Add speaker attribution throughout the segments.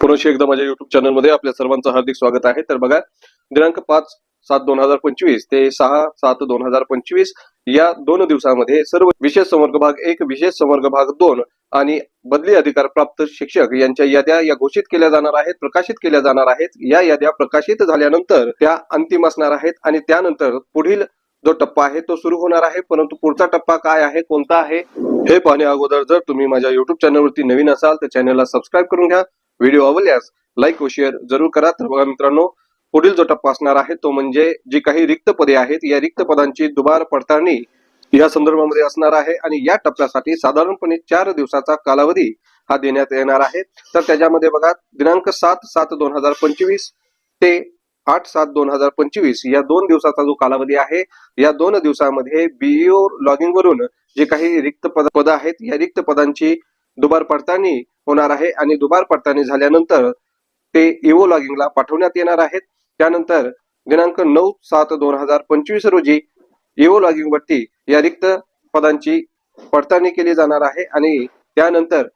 Speaker 1: पुनश्च एकदा माझ्या युट्यूब चॅनलमध्ये आपल्या सर्वांचं हार्दिक स्वागत आहे. तर बघा दिनांक पाच सात दोन हजार पंचवीस ते सहा सात दोन हजार पंचवीस या दोन दिवसामध्ये सर्व विशेष संवर्ग भाग एक विशेष संवर्ग भाग दोन आणि बदली अधिकार प्राप्त शिक्षक यांच्या याद्या या घोषित केल्या जाणार आहेत प्रकाशित केल्या जाणार आहेत. या याद्या प्रकाशित झाल्यानंतर त्या अंतिम असणार आहेत आणि त्यानंतर पुढील जो टप्पा आहे तो सुरू होणार आहे. परंतु पुढचा टप्पा काय आहे कोणता आहे हे पाहण्या अगोदर जर तुम्ही माझ्या युट्यूब चॅनलवरती नवीन असाल तर चॅनलला सबस्क्राईब करून घ्या. व्हिडिओ आवडल्यास लाईक व शेअर जरूर करा. तर बघा मित्रांनो पुढील जो टप्पा असणार आहे तो म्हणजे जी काही रिक्त पदे आहेत या रिक्त पदांची दुबार पडताळणी या संदर्भामध्ये असणार आहे आणि या टप्प्यासाठी साधारणपणे चार दिवसाचा कालावधी हा देण्यात येणार आहे. तर त्याच्यामध्ये बघा दिनांक सात सात दोन हजार पंचवीस ते आठ सात दोन हजार पंचवीस या दोन दिवसाचा जो कालावधी आहे या दोन दिवसामध्ये बीईओ लॉगिंग वरून जे काही रिक्त पद पद आहेत या रिक्त पदांची दुबार पडताळणी होणार आहे आणि दुबार पडताळणी झाल्यानंतर ते इओ लॉगिंगला पाठवण्यात येणार आहेत. त्यानंतर दिनांक नऊ सात दोन हजार पंचवीस रोजी इओ लॉगिंग वरती या रिक्त पदांची पडताळणी केली जाणार आहे आणि त्यानंतर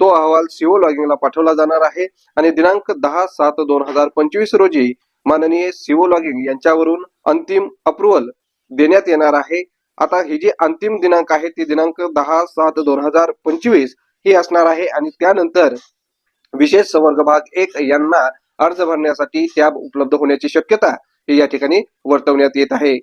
Speaker 1: तो अहवाल सीओ लॉगिंगला पाठवला जाणार आहे. आणि दिनांक दहा सात दोन हजार पंचवीस रोजी माननीय सीओ लॉगिंग यांच्यावरून अंतिम अप्रुव्हल देण्यात येणार आहे. आता ही जी अंतिम दिनांक आहे ती दिनांक दहा सात दोन हजार पंचवीस ही असणार आहे. आणि त्यानंतर विशेष संवर्ग भाग एक यांना अर्ज भरण्यासाठी टॅब उपलब्ध होण्याची शक्यता ही या ठिकाणी वर्तवण्यात येत आहे.